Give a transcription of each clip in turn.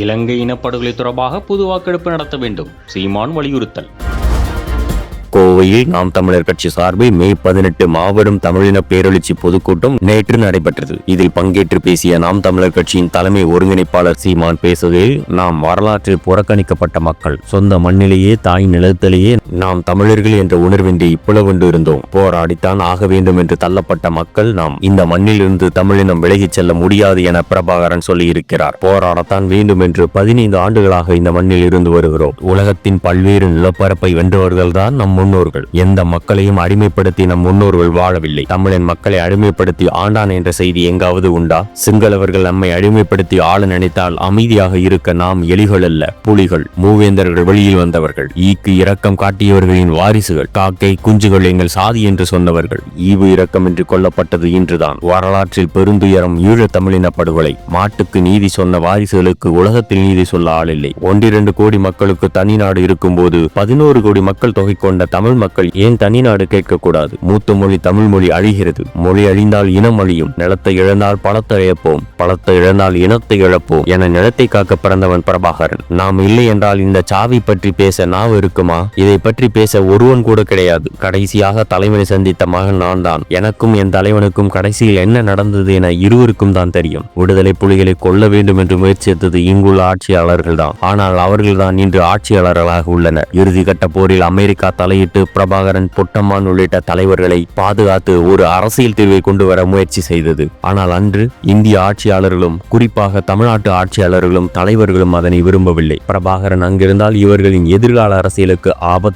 இலங்கை இனப்படுகொலை தொடர்பாக பொது வாக்கெடுப்பு நடத்த வேண்டும் சீமான் வலியுறுத்தல். கோவையில் நாம் தமிழர் கட்சி சார்பில் மே பதினெட்டு மாபெரும் தமிழின பேரெழுச்சி பொதுக்கூட்டம் நேற்று நடைபெற்றது. இதில் பங்கேற்று பேசிய நாம் தமிழர் கட்சியின் தலைமை ஒருங்கிணைப்பாளர் சீமான் பேசுகையில் நாம் வரலாற்றில் புறக்கணிக்கப்பட்ட மக்கள் சொந்த மண்ணிலேயே தாய் நிலத்திலேயே நாம் தமிழர்கள் என்ற உணர்வின்றி கொண்டு இருந்தோம். போராடித்தான் ஆக வேண்டும் என்று தள்ளப்பட்ட மக்கள் நாம் இந்த மண்ணிலிருந்து தமிழினம் விலகிச் செல்ல முடியாது என பிரபாகரன் சொல்லியிருக்கிறார். போராடத்தான் வேண்டும் என்று பதினைந்து ஆண்டுகளாக இந்த மண்ணில் இருந்து வருகிறோம். உலகத்தின் பல்வேறு நிலப்பரப்பை வென்றவர்கள்தான் நம் முன்னோர்கள். எந்த மக்களையும் அடிமைப்படுத்தி நம் முன்னோர்கள் வாழவில்லை. தமிழன் மக்களை அடிமைப்படுத்தி ஆண்டான் என்ற செய்தி எங்காவது உண்டா? சிங்களவர்கள் நம்மை அடிமைப்படுத்தி ஆள நினைத்தால் அமைதியாக இருக்க நாம் எலிகள் அல்ல புலிகள் மூவேந்தர்கள் வெளியில் வந்தவர்கள். ஈக்கு இரக்கம் காட்டி காட்டியவர்களின் வாரிசுகள் காக்கை குஞ்சுகள் எங்கள் சாதி என்று சொன்னவர்கள் ஈவு இரக்கமின்றி கொல்லப்பட்டது இன்றுதான். வரலாற்றில் பெருந்துயரம் ஈழத் தமிழின படுகொலை மாட்டுக்கு நீதி சொன்ன வாரிசுகளுக்கு உலகத்தில் நீதி சொல்ல ஆளில்லை ஒன்றிரண்டு கோடி மக்களுக்கு தனி நாடு இருக்கும்போது பதினோரு கோடி மக்கள் தொகை கொண்ட தமிழ் மக்கள் ஏன் தனி நாடு கேட்கக்கூடாது? மூத்த மொழி தமிழ் மொழி அழிகிறது. மொழி அழிந்தால் இனம் அழியும். நிலத்தை இழந்தால் பழத்தை இழப்போம். பழத்தை இழந்தால் இனத்தை இழப்போம் என நிலத்தை காக்க பிறந்தவன் பிரபாகரன். நாம் இல்லை என்றால் இந்த சாவி பற்றி பேச நாவ் இருக்குமா? இதை பற்றி பேச ஒருவன் கூட கிடையாது. கடைசியாக தலைவனை சந்தித்த மகன் நான் தான் எனக்கும் என் தலைவனுக்கும் கடைசியில் என்ன நடந்தது என இருவருக்கும் தான் தெரியும். விடுதலை புலிகளை கொல்ல வேண்டும் என்று முயற்சித்தது இங்குள்ள ஆட்சியாளர்கள் தான் ஆனால் அவர்கள்தான் இன்று ஆட்சியாளர்களாக உள்ளனர். இறுதி கட்ட போரில் அமெரிக்கா தலையிட்டு பிரபாகரன் பொட்டம்மான் உள்ளிட்ட தலைவர்களை பாதுகாத்து ஒரு அரசியல் தீர்வை கொண்டு வர முயற்சி செய்தது. ஆனால் அன்று இந்திய ஆட்சியாளர்களும் குறிப்பாக தமிழ்நாட்டு ஆட்சியாளர்களும் தலைவர்களும் அதனை விரும்பவில்லை. பிரபாகரன் அங்கிருந்தால் இவர்களின் எதிர்கால அரசியலுக்கு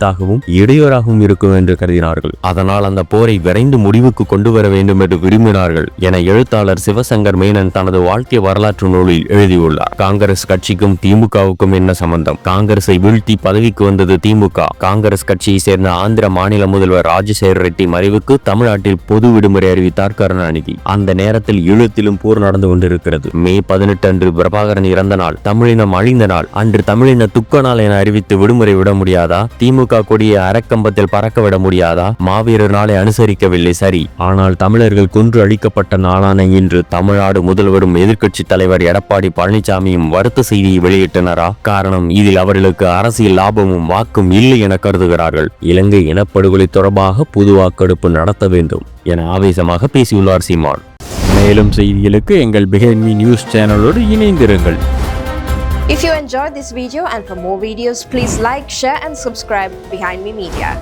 ஆபத்தாகவும் இடையூறாகவும் இருக்கும் என்று கருதினார்கள். அதனால் அந்த போரை விரைந்து முடிவுக்கு கொண்டு வர வேண்டும் என்று விரும்பினார்கள் என எழுத்தாளர் சிவசங்கர் மேனன் தனது வாழ்க்கை வரலாற்று நூலில் எழுதியுள்ளார். காங்கிரஸ் கட்சிக்கும் திமுகவுக்கும் என்ன சம்பந்தம்? காங்கிரஸை வீழ்த்தி பதவிக்கு வந்தது திமுக. காங்கிரஸ் கட்சியை சேர்ந்த ஆந்திர மாநில முதல்வர் ராஜசேகர ரெட்டி மறைவுக்கு தமிழ்நாட்டில் பொது விடுமுறை அறிவித்தார் கருணாநிதி. அந்த நேரத்தில் ஈழத்திலும் போர் நடந்து கொண்டிருக்கிறது. மே பதினெட்டு அன்று பிரபாகரன் இறந்த நாள் தமிழினம் அழிந்த நாள். அன்று தமிழின துக்க நாள் என அறிவித்து விடுமுறை விட முடியாதா? திமுக கொடியை அரைக்கம்பத்தில் பறக்க விட முடியாதா? மாவீரர் நாளை அனுசரிக்கவில்லை சரி. ஆனால் தமிழர்கள் கொன்று அழிக்கப்பட்ட நாளான இன்று தமிழ்நாடு முதல்வரும் எதிர்க்கட்சி தலைவர் எடப்பாடி பழனிசாமியும் வருத்த செய்தியை வெளியிட்டனரா? காரணம் இதில் அவர்களுக்கு அரசியல் லாபமும் வாக்கும் இல்லை என கருதுகிறார்கள். இலங்கை இனப்படுகொலை தொடர்பாக பொது வாக்கெடுப்பு நடத்த வேண்டும் என ஆவேசமாக பேசியுள்ளார் சீமான். மேலும் செய்திகளுக்கு எங்கள் பிஹைண்ட் நியூஸ் சேனலோடு இணைந்திருங்கள். If you enjoyed this video and for more videos, please like, share and subscribe Behind Me Media.